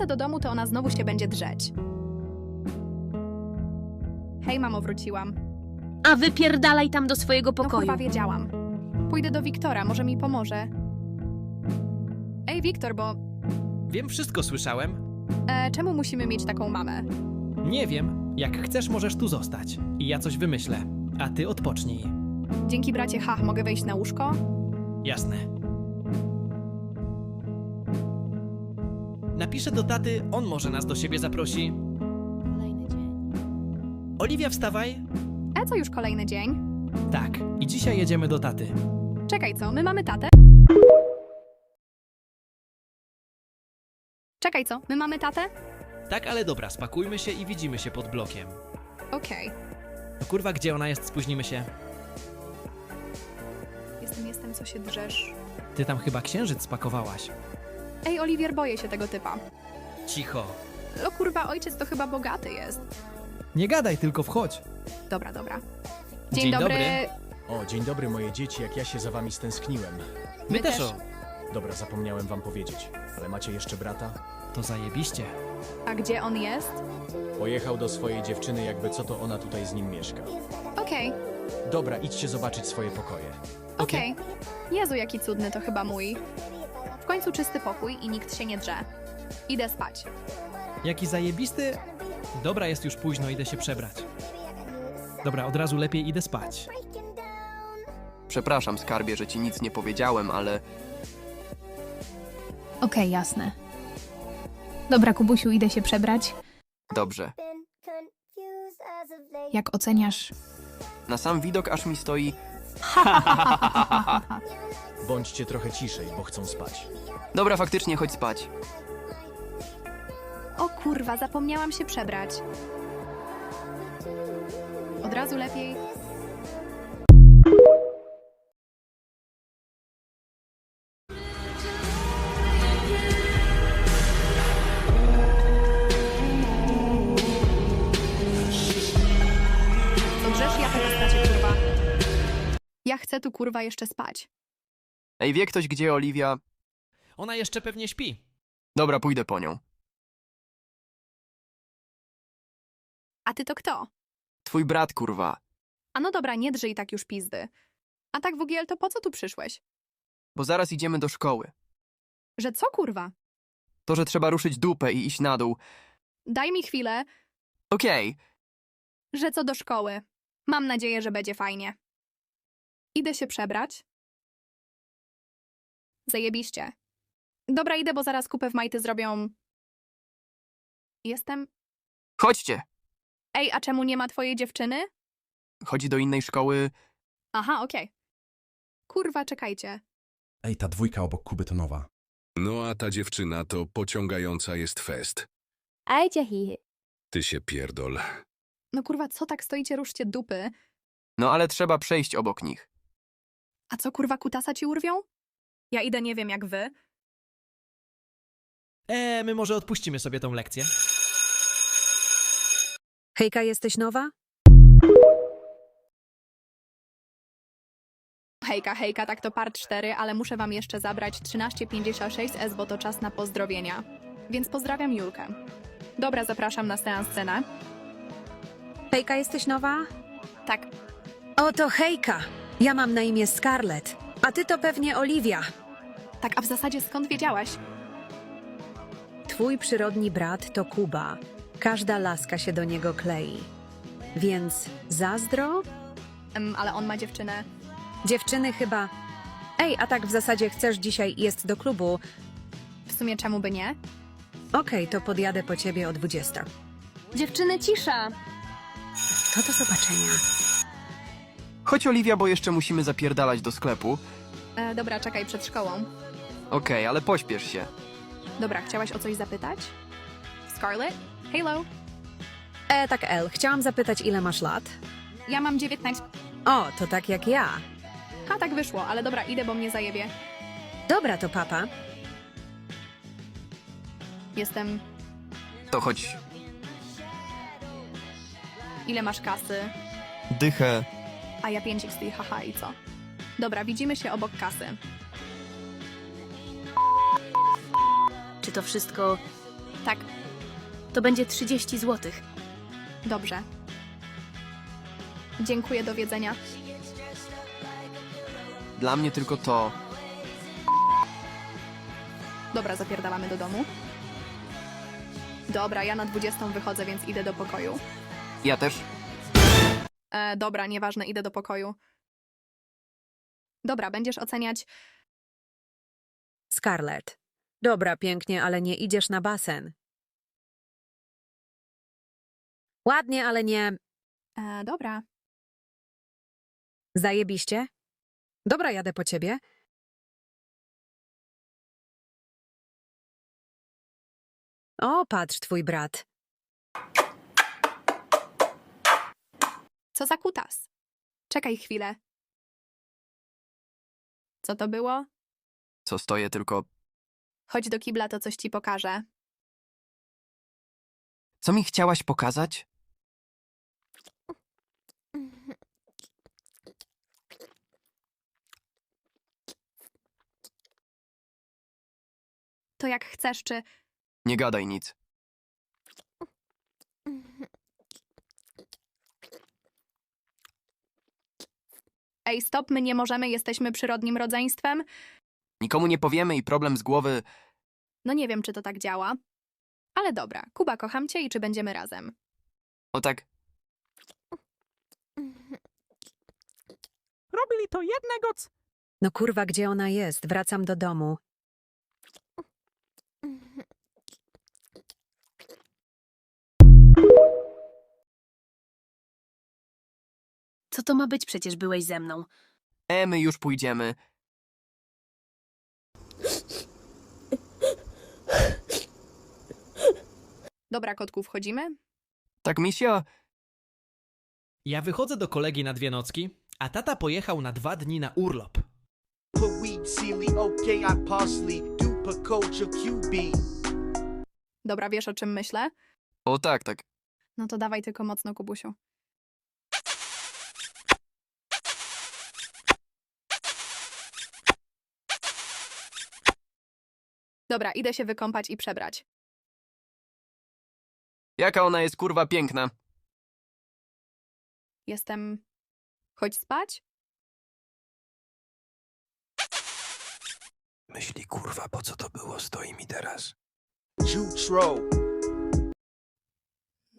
wrócę do domu, to ona znowu się będzie drzeć. Hej, mamo, wróciłam. A wypierdalaj tam do swojego No pokoju. kurwa, wiedziałam. Pójdę do Wiktora, może mi pomoże. Ej, Wiktor, bo Wiem, wszystko słyszałem. e, czemu musimy mieć taką mamę? Nie wiem. Jak chcesz, możesz tu zostać. I ja coś wymyślę. A ty odpocznij. Dzięki bracie, ha, mogę wejść na łóżko? Jasne. Napiszę do taty, on może nas do siebie zaprosi. Kolejny dzień. Oliwia, wstawaj. E, co już kolejny dzień? Tak, i dzisiaj jedziemy do taty. Czekaj, co? My mamy tatę? Czekaj, co? My mamy tatę? Tak, ale dobra, spakujmy się i widzimy się pod blokiem. Okej. No kurwa, gdzie ona jest? Spóźnimy się. Jestem, jestem, co się drzesz. Ty tam chyba księżyc spakowałaś. Ej, Oliwier, boję się tego typa. Cicho. No kurwa, ojciec to chyba bogaty jest. Nie gadaj, tylko wchodź. Dobra, dobra. Dzień, Dzień dobry. dobry. O, dzień dobry moje dzieci, jak ja się za wami stęskniłem. My, My też. też. O, Dobra, zapomniałem wam powiedzieć, ale macie jeszcze brata? to zajebiście. A gdzie on jest? Pojechał do swojej dziewczyny, jakby co to ona tutaj z nim mieszka. Okej, Dobra, idźcie zobaczyć swoje pokoje. okej. Jezu, jaki cudny to chyba mój. W końcu czysty pokój i nikt się nie drze. Idę spać. Jaki zajebisty. Dobra, jest już późno, idę się przebrać. Dobra, od razu lepiej idę spać. Przepraszam, skarbie, że ci nic nie powiedziałem, ale Okej, jasne. Dobra, Kubusiu, idę się przebrać. dobrze. Jak oceniasz? Na sam widok aż mi stoi. Bądźcie trochę ciszej, bo chcą spać. Dobra, faktycznie chodź spać. O kurwa, zapomniałam się przebrać. Od razu lepiej. Kurwa jeszcze spać. Ej, wie ktoś, gdzie Oliwia? Ona jeszcze pewnie śpi. Dobra, pójdę po nią. A ty to kto? Twój brat, kurwa. A no dobra, nie drżyj tak już pizdy. A tak w ogóle to po co tu przyszłeś? Bo zaraz idziemy do szkoły. Że co kurwa? To, że trzeba ruszyć dupę i iść na dół. Daj mi chwilę, Okej, że co do szkoły. Mam nadzieję, że będzie fajnie. Idę się przebrać. Zajebiście. Dobra, idę, bo zaraz kupę w majty zrobią... Jestem... chodźcie. Ej, a czemu nie ma twojej dziewczyny? Chodzi do innej szkoły. Aha, okej. Kurwa, czekajcie. Ej, ta dwójka obok Kuby to nowa. No a ta dziewczyna to pociągająca jest fest. Aj, hi. Ty się pierdol. No kurwa, co tak stoicie, ruszcie dupy? No ale trzeba przejść obok nich. A co kurwa, kutasa ci urwią? Ja idę nie wiem jak wy. E, my może odpuścimy sobie tą lekcję. Hejka, jesteś nowa? Hejka, hejka, tak to part 4, ale muszę wam jeszcze zabrać 1356S, bo to czas na pozdrowienia. Więc pozdrawiam Julkę. Dobra, zapraszam na seans scenę. Hejka, jesteś nowa? Tak, Oto hejka. Ja mam na imię Scarlett, a ty to pewnie Olivia. tak, a w zasadzie skąd wiedziałaś? Twój przyrodni brat to Kuba. Każda laska się do niego klei. Więc zazdro? Em, ale on ma dziewczynę. Dziewczyny chyba. Ej, a tak w zasadzie chcesz dzisiaj jest do klubu. W sumie czemu by nie? Okej, to podjadę po ciebie o 20. Dziewczyny, cisza. To do zobaczenia. Chodź, Oliwia, bo jeszcze musimy zapierdalać do sklepu. E, dobra, czekaj, przed szkołą. Okej, ale pośpiesz się. Dobra, chciałaś o coś zapytać? Scarlett? Hello? E, tak El, chciałam zapytać ile masz lat? Ja mam 19. O, to tak jak ja. A tak wyszło, ale dobra, idę, bo mnie zajebie. Dobra, to papa. Jestem... To chodź. Ile masz kasy? Dychę. A ja 5 XP, haha i co? Dobra, widzimy się obok kasy. Czy to wszystko Tak, To będzie 30 złotych. dobrze. Dziękuję, do wiedzenia. Dla mnie tylko to. Dobra, zapierdalamy do domu. Dobra, ja na 20 wychodzę, więc idę do pokoju. Ja też. E, dobra, nieważne, idę do pokoju. Dobra, będziesz oceniać. Scarlett. Dobra, pięknie, ale nie idziesz na basen. Ładnie, ale nie. E, dobra. Zajebiście? Dobra, jadę po ciebie. O, patrz, twój brat. Co za kutas? Czekaj chwilę. Co to było? Co stoję tylko. Chodź do kibla, to coś ci pokażę. Co mi chciałaś pokazać? To jak chcesz, czy. Nie gadaj nic. Ej, stop, my nie możemy, jesteśmy przyrodnim rodzeństwem? Nikomu nie powiemy i problem z głowy. No nie wiem, czy to tak działa. Ale dobra, Kuba, kocham cię i czy będziemy razem? O tak. Robili to jednego c... No kurwa, gdzie ona jest? Wracam do domu. Co to ma być? Przecież byłeś ze mną. E, my już pójdziemy. Dobra, kotku, wchodzimy? Tak, misio? Ja wychodzę do kolegi na dwie nocki, a tata pojechał na dwa dni na urlop. Put weed, sealy, okay, I parsley, duper culture QB. Dobra, wiesz o czym myślę? O tak, tak. No to dawaj tylko mocno, Kubusiu. Dobra, idę się wykąpać i przebrać. Jaka ona jest kurwa piękna. Jestem. Chodź spać? Myśli kurwa, po co to było, stoi mi teraz. Jutro.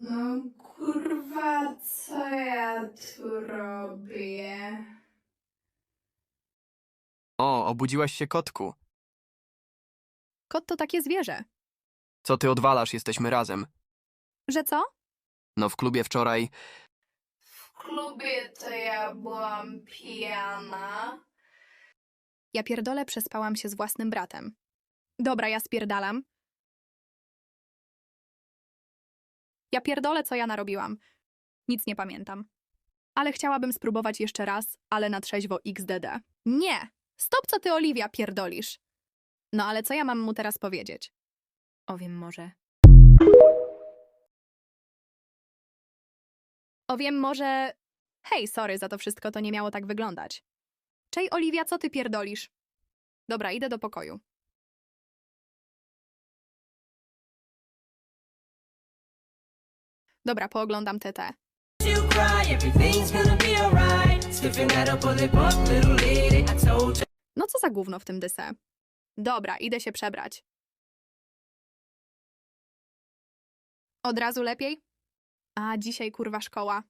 No kurwa, co ja tu robię? O, obudziłaś się kotku. Kot to takie zwierzę. Co ty odwalasz, jesteśmy razem. Że co? No w klubie wczoraj. W klubie to ja byłam pijana. Ja pierdolę przespałam się z własnym bratem. Dobra, ja spierdalam. Ja pierdolę, co ja narobiłam. Nic nie pamiętam. Ale chciałabym spróbować jeszcze raz, ale na trzeźwo XDD. Nie! Stop, co ty, Oliwia, pierdolisz. No ale co ja mam mu teraz powiedzieć? O wiem może. O wiem może... Hej, sorry za to wszystko, to nie miało tak wyglądać. Czej, Oliwia, co ty pierdolisz? Dobra, idę do pokoju. Dobra, pooglądam TT. No co za gówno w tym dyse? Dobra, idę się przebrać. Od razu lepiej? A dzisiaj kurwa szkoła.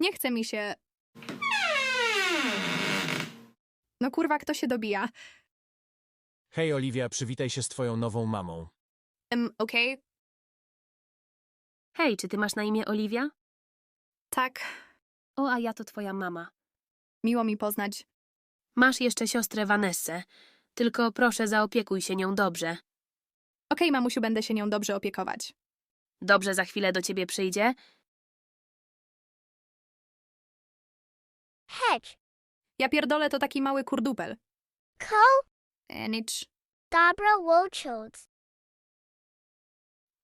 Nie chce mi się. No kurwa, kto się dobija? Hej, Oliwia, przywitaj się z twoją nową mamą. Um, okej, Hej, czy ty masz na imię Oliwia? tak. O, a ja to twoja mama. Miło mi poznać. Masz jeszcze siostrę Vanessę. Tylko proszę, zaopiekuj się nią dobrze. Okej, mamusiu, będę się nią dobrze opiekować. Dobrze za chwilę do ciebie przyjdzie. Hedge, Ja pierdolę to taki mały kurdupel. Ko, Enicz. Dobra Wochodes.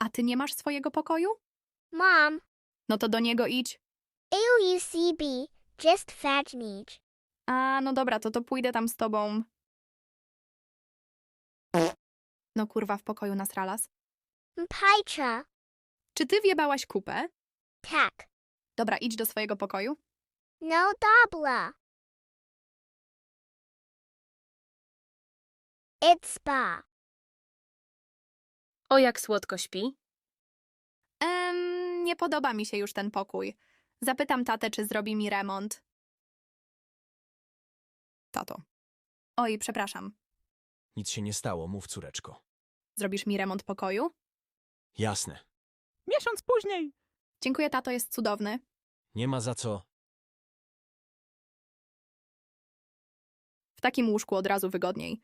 A ty nie masz swojego pokoju? Mom, No to do niego idź. AUCB, just fajnij. A, no dobra, to to pójdę tam z tobą. No kurwa, w pokoju nas ralas. Mpajcha. Czy ty wjebałaś kupę? Tak. Dobra, idź do swojego pokoju. No dobla. It's spa. O, jak słodko śpi. Em, nie podoba mi się już ten pokój. Zapytam tatę, czy zrobi mi remont. Tato. Oj, przepraszam. Nic się nie stało, mów córeczko. Zrobisz mi remont pokoju? Jasne. Miesiąc później. Dziękuję, tato, jest cudowny. Nie ma za co. W takim łóżku od razu wygodniej.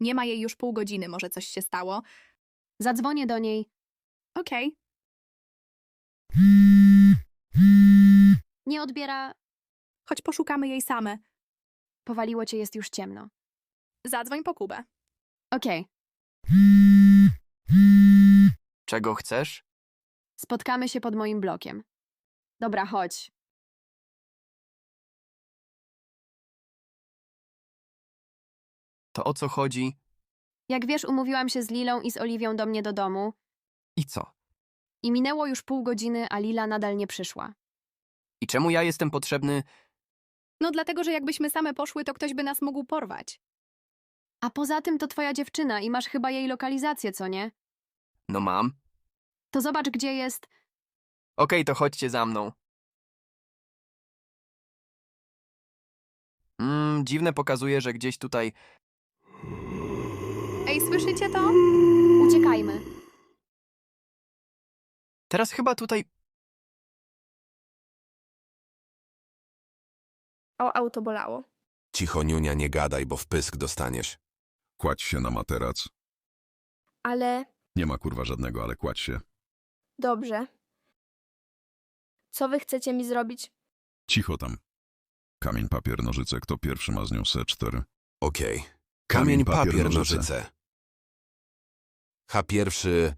Nie ma jej już pół godziny, może coś się stało. Zadzwonię do niej. Okej, Nie odbiera. choć poszukamy jej same. Powaliło cię, jest już ciemno. Zadzwoń po Kubę. Okej. Czego chcesz? Spotkamy się pod moim blokiem. Dobra, chodź. To o co chodzi? Jak wiesz, umówiłam się z Lilą i z Oliwią do mnie do domu I co? i minęło już pół godziny, a Lila nadal nie przyszła. I czemu ja jestem potrzebny? No dlatego, że jakbyśmy same poszły, to ktoś by nas mógł porwać. A poza tym to twoja dziewczyna i masz chyba jej lokalizację, co nie? No mam. To zobacz, gdzie jest. Okej, to chodźcie za mną. Mmm, dziwne pokazuje, że gdzieś tutaj... Ej, słyszycie to? Uciekajmy. Teraz chyba tutaj... O, auto bolało. Cicho, niunia, nie gadaj, bo w pysk dostaniesz. Kładź się na materac. Ale Nie ma kurwa żadnego, ale kładź się. dobrze. Co wy chcecie mi zrobić? Cicho tam. Kamień, papier, nożyce. Kto pierwszy ma z nią C4? Okej. Kamień, Kamień, papier, papier, nożyce. nożyce. Ha pierwszy...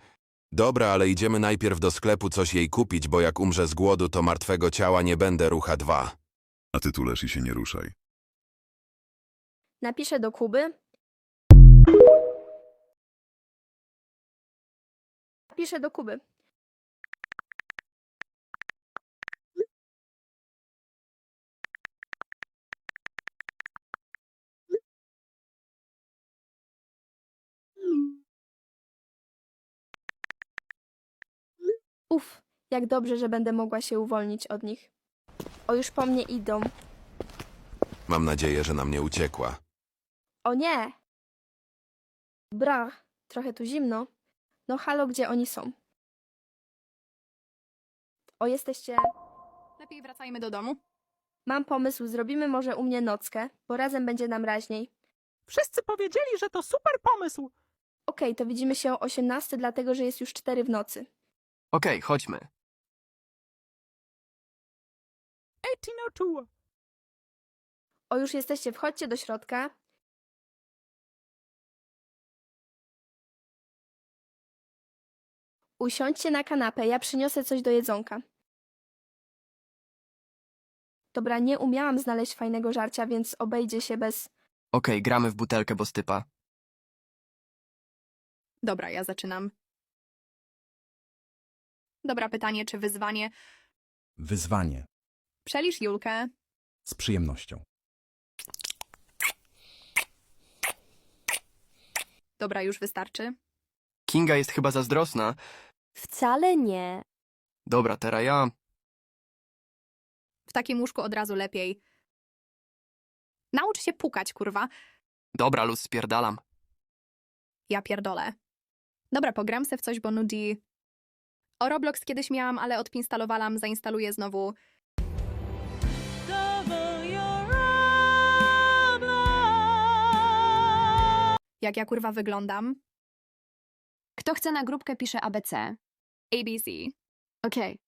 Dobra, ale idziemy najpierw do sklepu coś jej kupić, bo jak umrze z głodu, to martwego ciała nie będę rucha dwa. A ty tu leż i się nie ruszaj. Napiszę do Kuby. Napiszę do Kuby. Uf, jak dobrze, że będę mogła się uwolnić od nich. O, już po mnie idą. Mam nadzieję, że nam nie uciekła. O nie! Bra, trochę tu zimno. No halo, gdzie oni są? O, jesteście... Lepiej wracajmy do domu. Mam pomysł, zrobimy może u mnie nockę, bo razem będzie nam raźniej. Wszyscy powiedzieli, że to super pomysł. Okej, to widzimy się o 18, dlatego że jest już 4 w nocy. Okej, chodźmy. 1802. O, już jesteście, wchodźcie do środka. Usiądźcie na kanapę, ja przyniosę coś do jedzonka. Dobra, nie umiałam znaleźć fajnego żarcia, więc obejdzie się bez... Okej, gramy w butelkę, bo stypa. Dobra, ja zaczynam. Dobra, pytanie, czy wyzwanie. Wyzwanie. Przelisz Julkę. Z przyjemnością. Dobra, już wystarczy. Kinga jest chyba zazdrosna. Wcale nie. Dobra, teraz ja... W takim łóżku od razu lepiej. Naucz się pukać, kurwa. Dobra, luz, spierdalam. Ja pierdolę. Dobra, pogram se w coś, bo nudzi. O Roblox kiedyś miałam, ale odpinstalowałam, zainstaluję znowu. Jak ja kurwa wyglądam? Kto chce na grupkę, pisze ABC. ABC. Okej.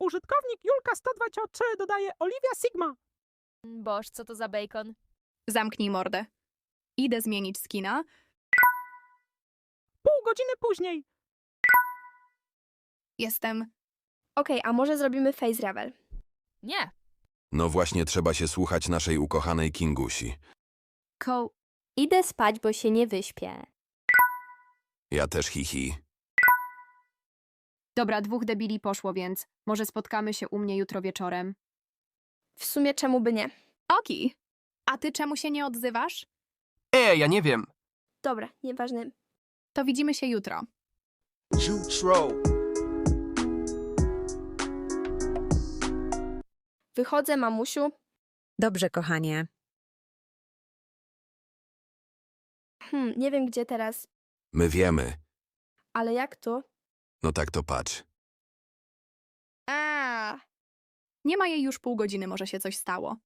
Użytkownik Julka 123 dodaje Olivia Sigma. Boż, co to za bacon? Zamknij mordę. Idę zmienić skina. Pół godziny później. Jestem. Okej, a może zrobimy face reveal? Nie. No właśnie trzeba się słuchać naszej ukochanej Kingusi. Ko, idę spać, bo się nie wyśpię. Ja też hihi. Dobra, dwóch debili poszło, więc może spotkamy się u mnie jutro wieczorem. W sumie czemu by nie? Oki. A ty czemu się nie odzywasz? E, ja nie wiem. Dobra, nieważne. To widzimy się jutro. Jutro. Wychodzę, mamusiu. Dobrze, kochanie. Hmm, nie wiem gdzie teraz, My wiemy. ale jak to? No tak to patrz. A, Nie ma jej już pół godziny, może się coś stało.